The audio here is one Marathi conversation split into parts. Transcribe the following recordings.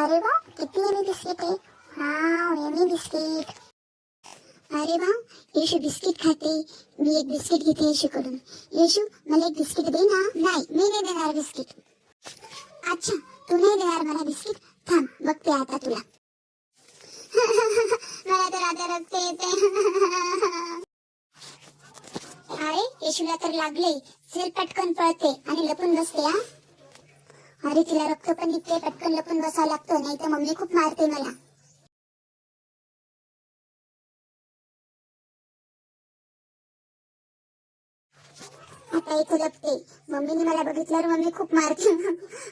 अरे वा किती यमी बिस्किट आहे वाव यमी बिस्किट अरे वा येशू बिस्किट खाते। मी एक बिस्किट घेते येशूकडून येशू मला एक बिस्किट दे ना। नाही मी नाही देणार बिस्किट अच्छा तू नाही देणार मला बिस्किट थांब बघते आता तुला। मला तर आता रक्त येते अरे येशूला तर लागले चल पटकन पळते आणि लपून बसते हा अरे तिला रक्त पण निघते पटकन लपून बसावं लागतं नाही तर मम्मी खूप मारते मला. आता इथे लपते. मम्मीने मला बघितल्यावर मम्मी खूप मारते.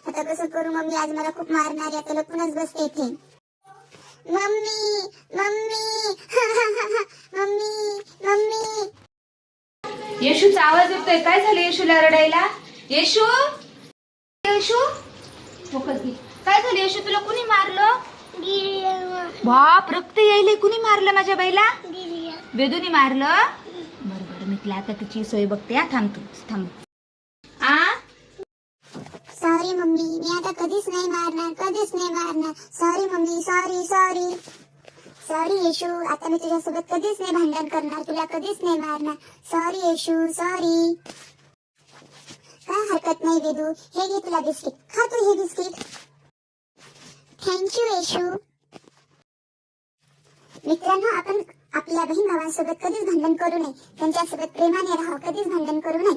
आता कसं करू मम्मी आज मला खूप मारणार आहे. आता लपूनच बसते इथे. Mummy mummy mummy mummy. येशूचा आवाज येतोय. काय झालं येशूला रडायला? येशू? येशू? फोकस घे काय झालं येशू तुला कुणी मारलं? बाप रक्त यायले कुणी मारलं माझ्या बाईला? वेदूनी मारलं? बरं बरं मी तिला आता तिची सोय बघते हा थांब तू थांब. आ? सॉरी मम्मी मी आता कधीच नाही मारणार कधीच नाही मारणार. Sorry mummy sorry sorry sorry Yeshu आता मी तुझ्यासोबत कधीच नाही भांडण करणार तुला कधीच नाही मारणार. सॉरी येशू सॉरी काय हरकत नाही वेदू हे घे तुला बिस्किट खा तू हे बिस्किट थँक्यू येशू मित्रांनो आपण आपल्या बहीण भावांसोबत कधीच भांडण करू नये त्यांच्यासोबत प्रेमाने राहावं कधीच भांडण करू नये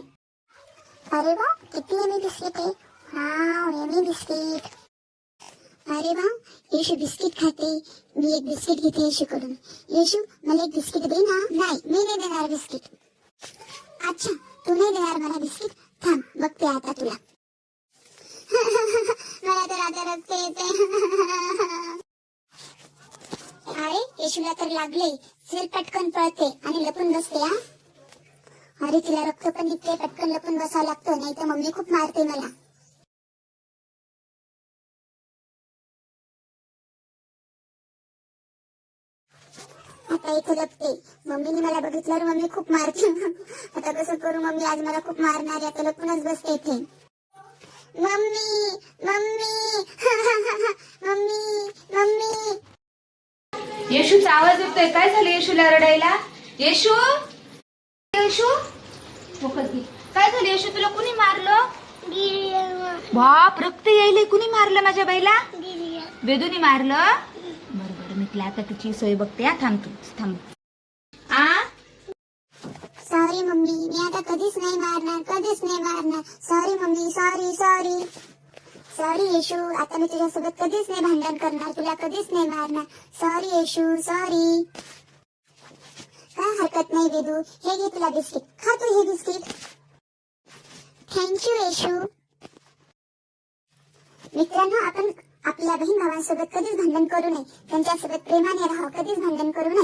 अरे वा किती यमी बिस्किट आहे वाव यमी बिस्किट अरे वा येशू बिस्किट खाते मी एक बिस्किट घेते येशूकडून येशू मला एक बिस्किट दे ना नाही मी नाही देणार बिस्किट अच्छा तू नाही देणार मला बिस्किट थांब बघते आता तुला. मला तर आता रक्त येते अरे येशूला तर लागले चल पटकन पळते आणि लपून बसते हा? अरे तिला रक्त पण निघते पटकन लपून बसावं लागतं नाही तर मम्मी खूप मारते मला. आता इथे लपते मम्मीने मला बघितल्यावर मम्मी खूप मारते. आता कसं करू मम्मी? आज मला खूप मारणार आहे आता लपूनच बसते इथे मम्मी मम्मी मम्मी मम्मी. येशूचा आवाज येतोय. काय झालं येशूला रडायला? येशू? येशू? घे. काय झालं येशू? तुला कुणी मारलं? बाप रक्त यायले कुणी मारलं माझ्या बाईला? वेदूनी मारलं? बरं मी तिला आता तिची सोय बघते हा थांब तू थांब सॉरी मम्मी, मी आता कधीच नाही मारणार कधीच नाही मारणार sorry mummy sorry sorry sorry Yeshu, आता मी तुझ्यासोबत कधीच नाही भांडण करणार तुला कधीच नाही मारणार सॉरी येशू सॉरी काय हरकत नाही वेदू? हे घे तुला बिस्किट। खा तू हे बिस्किट। थँक्यू येशू। बहीण भावांसोबत कधीच भांडण करू नये. त्यांच्यासोबत प्रेमाने राहा कधीच भांडण करू नये.